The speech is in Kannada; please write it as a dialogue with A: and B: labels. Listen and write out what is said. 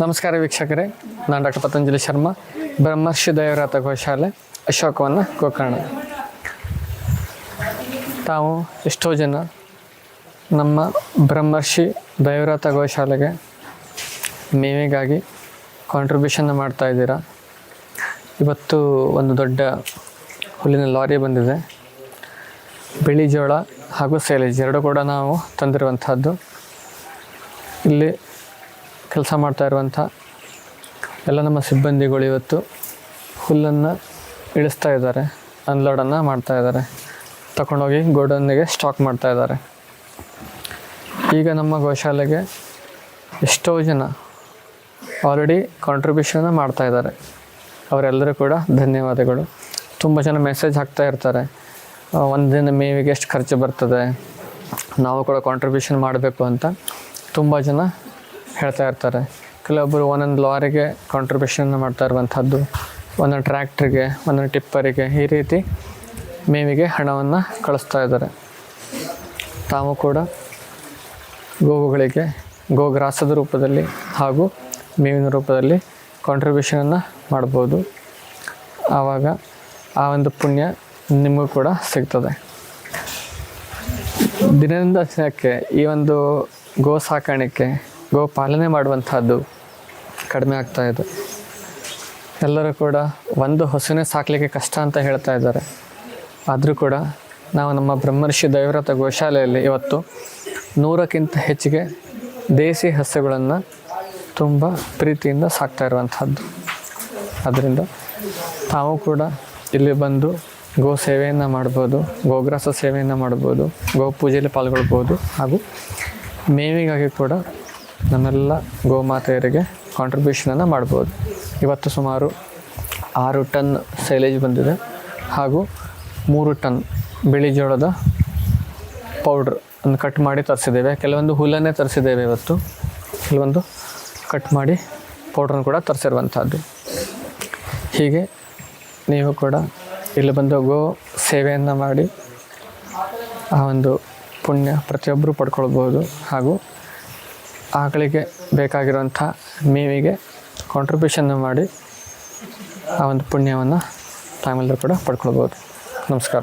A: ನಮಸ್ಕಾರ ವೀಕ್ಷಕರೇ, ನಾನು ಡಾಕ್ಟರ್ ಪತಂಜಲಿ ಶರ್ಮಾ ಬ್ರಹ್ಮರ್ಷಿ ದೈವರಾತ ಗೋಶಾಲೆ, ಅಶೋಕವನ್ನು ಗೋಕರ್ಣ. ತಾವು ಎಷ್ಟೋ ಜನ ನಮ್ಮ ಬ್ರಹ್ಮರ್ಷಿ ದೈವರಾತ ಗೋಶಾಲೆಗೆ ಮೇವಿಗಾಗಿ ಕಾಂಟ್ರಿಬ್ಯೂಷನ್ ಮಾಡ್ತಾ ಇದ್ದೀರಾ? ಇವತ್ತು ಒಂದು ದೊಡ್ಡ ಹುಲ್ಲಿನ ಲಾರಿ ಬಂದಿದೆ. ಬಿಳಿ ಜೋಳ ಹಾಗೂ ಸೇಲೇಜ್ ಎರಡು ಕೂಡ ನಾವು ತಂದಿರುವಂಥದ್ದು. ಇಲ್ಲಿ ಕೆಲಸ ಮಾಡ್ತಾ ಇರುವಂಥ ಎಲ್ಲ ನಮ್ಮ ಸಿಬ್ಬಂದಿಗಳು ಇವತ್ತು ಹುಲ್ಲನ್ನು ಇಳಿಸ್ತಾ ಇದ್ದಾರೆ, ಅನ್ಲೋಡನ್ನು ಮಾಡ್ತಾ ಇದ್ದಾರೆ. ತಗೊಂಡೋಗಿ ಗೋಡನ್ನಿಗೆ ಸ್ಟಾಕ್ ಮಾಡ್ತಾ ಇದ್ದಾರೆ. ಈಗ ನಮ್ಮ ಗೋಶಾಲೆಗೆ ಎಷ್ಟೋ ಜನ ಆಲ್ರೆಡಿ ಕಾಂಟ್ರಿಬ್ಯೂಷನ್ ಮಾಡ್ತಾ ಇದ್ದಾರೆ. ಅವರೆಲ್ಲರೂ ಕೂಡ ಧನ್ಯವಾದಗಳು. ತುಂಬ ಜನ ಮೆಸೇಜ್ ಹಾಕ್ತಾ ಇರ್ತಾರೆ. ಒಂದು ದಿನ ಮೇವಿಗೆ ಎಷ್ಟು ಖರ್ಚು ಬರ್ತದೆ, ನಾವು ಕೂಡ ಕಾಂಟ್ರಿಬ್ಯೂಷನ್ ಮಾಡಬೇಕು ಅಂತ. ತುಂಬ ಜನ ಹೇಳ್ತಾ ಇರ್ತಾರೆ. ಕೆಲವೊಬ್ಬರು ಒಂದೊಂದು ಲಾರಿಗೆ ಕಾಂಟ್ರಿಬ್ಯೂಷನ್ ಮಾಡ್ತಾ ಇರುವಂಥದ್ದು, ಒಂದೊಂದು ಟ್ರ್ಯಾಕ್ಟ್ರಿಗೆ ಒಂದೊಂದು ಟಿಪ್ಪರಿಗೆ ಈ ರೀತಿ ಮೇವಿಗೆ ಹಣವನ್ನು ಕಳಿಸ್ತಾ ಇದ್ದಾರೆ. ತಾವು ಕೂಡ ಗೋವುಗಳಿಗೆ, ಗೋಗ್ರಾಸದ ರೂಪದಲ್ಲಿ ಹಾಗೂ ಮೇವಿನ ರೂಪದಲ್ಲಿ ಕಾಂಟ್ರಿಬ್ಯೂಷನನ್ನು ಮಾಡ್ಬೋದು. ಆವಾಗ ಆ ಒಂದು ಪುಣ್ಯ ನಿಮಗೂ ಕೂಡ ಸಿಗ್ತದೆ. ದಿನದಿಂದ ದಿನಕ್ಕೆ ಈ ಒಂದು ಗೋ ಸಾಕಾಣಿಕೆ ಗೋ ಪಾಲನೆ ಮಾಡುವಂಥದ್ದು ಕಡಿಮೆ ಆಗ್ತಾ ಇದೆ. ಎಲ್ಲರೂ ಕೂಡ ಒಂದು ಹಸುನೇ ಸಾಕಲಿಕ್ಕೆ ಕಷ್ಟ ಅಂತ ಹೇಳ್ತಾ ಇದ್ದಾರೆ. ಆದರೂ ಕೂಡ ನಾವು ನಮ್ಮ ಬ್ರಹ್ಮರ್ಷಿ ದೈವ್ರತ ಗೋಶಾಲೆಯಲ್ಲಿ ಇವತ್ತು ನೂರಕ್ಕಿಂತ ಹೆಚ್ಚಿಗೆ ದೇಸಿ ಹಸುಗಳನ್ನು ತುಂಬ ಪ್ರೀತಿಯಿಂದ ಸಾಕ್ತಾ ಇರುವಂಥದ್ದು. ಅದರಿಂದ ತಾವು ಕೂಡ ಇಲ್ಲಿ ಬಂದು ಗೋ ಸೇವೆಯನ್ನು ಮಾಡ್ಬೋದು, ಗೋಗ್ರಾಸ ಸೇವೆಯನ್ನು ಮಾಡ್ಬೋದು, ಗೋ ಪೂಜೆಯಲ್ಲಿ ಪಾಲ್ಗೊಳ್ಬೋದು ಹಾಗೂ ಮೇವಿಗಾಗಿ ಕೂಡ ನಮ್ಮೆಲ್ಲ ಗೋಮಾತೆಯರಿಗೆ ಕಾಂಟ್ರಿಬ್ಯೂಷನನ್ನು ಮಾಡ್ಬೋದು. ಇವತ್ತು ಸುಮಾರು ಆರು ಟನ್ ಸೈಲೇಜ್ ಬಂದಿದೆ ಹಾಗೂ ಮೂರು ಟನ್ ಬಿಳಿ ಜೋಳದ ಪೌಡ್ರ್ ಅನ್ನು ಕಟ್ ಮಾಡಿ ತರಿಸಿದ್ದೇವೆ. ಕೆಲವೊಂದು ಹುಲ್ಲನ್ನೇ ತರಿಸಿದ್ದೇವೆ ಇವತ್ತು. ಕೆಲವೊಂದು ಕಟ್ ಮಾಡಿ ಪೌಡ್ರನ್ನು ಕೂಡ ತರಿಸಿರುವಂಥದ್ದು. ಹೀಗೆ ನೀವು ಕೂಡ ಇಲ್ಲಿ ಬಂದು ಗೋ ಸೇವೆಯನ್ನು ಮಾಡಿ ಆ ಒಂದು ಪುಣ್ಯ ಪ್ರತಿಯೊಬ್ಬರೂ ಪಡ್ಕೊಳ್ಬೋದು ಹಾಗೂ ಆಕಳಿಗೆ ಬೇಕಾಗಿರುವಂಥ ಮೇವಿಗೆ ಕಾಂಟ್ರಿಬ್ಯೂಷನ್ ಮಾಡಿ ಆ ಒಂದು ಪುಣ್ಯವನ್ನು ತಾವೆಲ್ಲರೂ ಕೂಡ ಪಡ್ಕೊಳ್ಬೋದು. ನಮಸ್ಕಾರ.